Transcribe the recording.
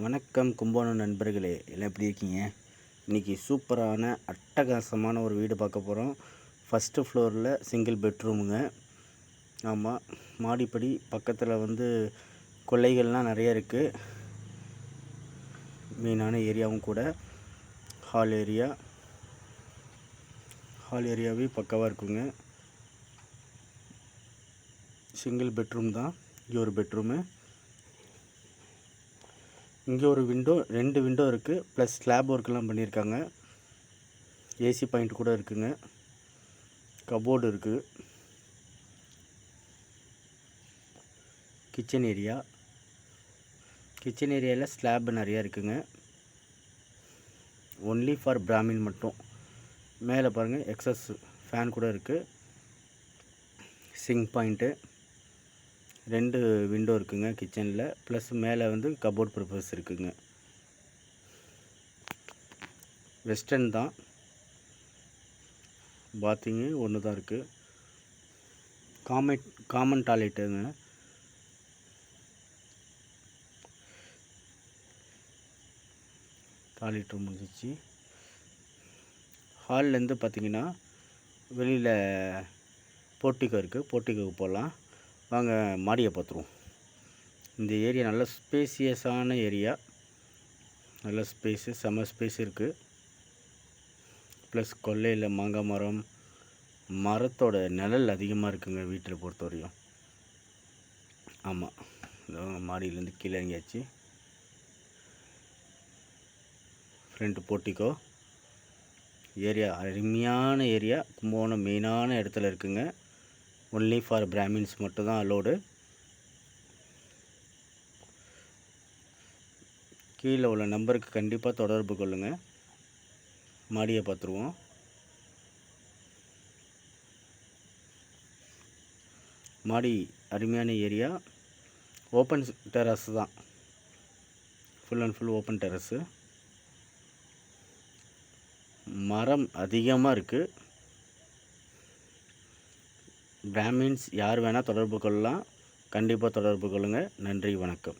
வணக்கம் கும்போணம் நண்பர்களே. எல்லாம் எப்படி இருக்கீங்க? இன்றைக்கி சூப்பரான அட்டகாசமான ஒரு வீடு பார்க்க போகிறோம் ஃபஸ்ட்டு ஃப்ளோரில் சிங்கிள் பெட்ரூமுங்க ஆமாம் மாடிப்படி பக்கத்தில் வந்து கொள்ளைகள்லாம் நிறைய இருக்குது மெயினான ஏரியாவும் கூட. ஹால் ஏரியா ஹால் ஏரியாவே பக்கவாக இருக்குங்க. சிங்கிள் பெட்ரூம் தான். இங்கே ஒரு பெட்ரூமு இங்கே ஒரு விண்டோ ரெண்டு விண்டோ இருக்குது ப்ளஸ் ஸ்லாப் ஒர்க்கெலாம் பண்ணியிருக்காங்க ஏசி பாயிண்ட் கூட இருக்குங்க. கபோர்டு இருக்குது கிச்சன் ஏரியா கிச்சன் ஏரியாவில் ஸ்லாப் நிறையா இருக்குங்க. ஒன்லி ஃபார் பிராமின் மட்டும். மேலே பாருங்கள் எக்ஸஸ் ஃபேன் கூட இருக்குது சிங்க் பாயிண்ட்டு ரெண்டு விண்டோ இருக்குங்க கிச்சனில் ப்ளஸ் மேலே வந்து கபோர்ட் பர்பஸ் இருக்குங்க. வெஸ்டர்ன் தான். பாத்திங்கு ஒன்று தான் இருக்குது காமெட் காமன் டாய்லெட்டுங்க டாய்லெட் முடிஞ்சிச்சு. ஹால்லேருந்து பார்த்திங்கன்னா வெளியில் போர்ட்டிகோ இருக்குது போர்ட்டிகோக்கு போகலாம். வாங்க மாடியை பார்த்துருவோம். இந்த ஏரியா நல்ல ஸ்பேசியஸான ஏரியா. நல்ல ஸ்பேஸு செம்ம ஸ்பேஸ் இருக்குது ப்ளஸ் கொல்லையில் மாங்காய் மரம் மரத்தோட நிழல் அதிகமாக இருக்குங்க வீட்டில் பொறுத்த வரையும். ஆமாம் மாடியிலேருந்து கீழே இறங்கியாச்சு. Front portico. ஏரியா அருமையான ஏரியா கும்பகோணம் மெயினான இடத்துல இருக்குங்க. ஒன்லி ஃபார் பிராமின்ஸ் மட்டும்தான் அலோடு கீழே உள்ள நம்பருக்கு கண்டிப்பாக தொடர்பு கொள்ளுங்கள் மாடியை பார்த்துருவோம். மாடி அருமையான ஏரியா. ஓப்பன் டெரஸ் தான். Full and full open terrace மரம் அதிகமாக இருக்குது பிராமின்ஸ் யார் வேணால் தொடர்பு கொள்ளலாம். கண்டிப்பாக தொடர்பு கொள்ளுங்கள் நன்றி வணக்கம்.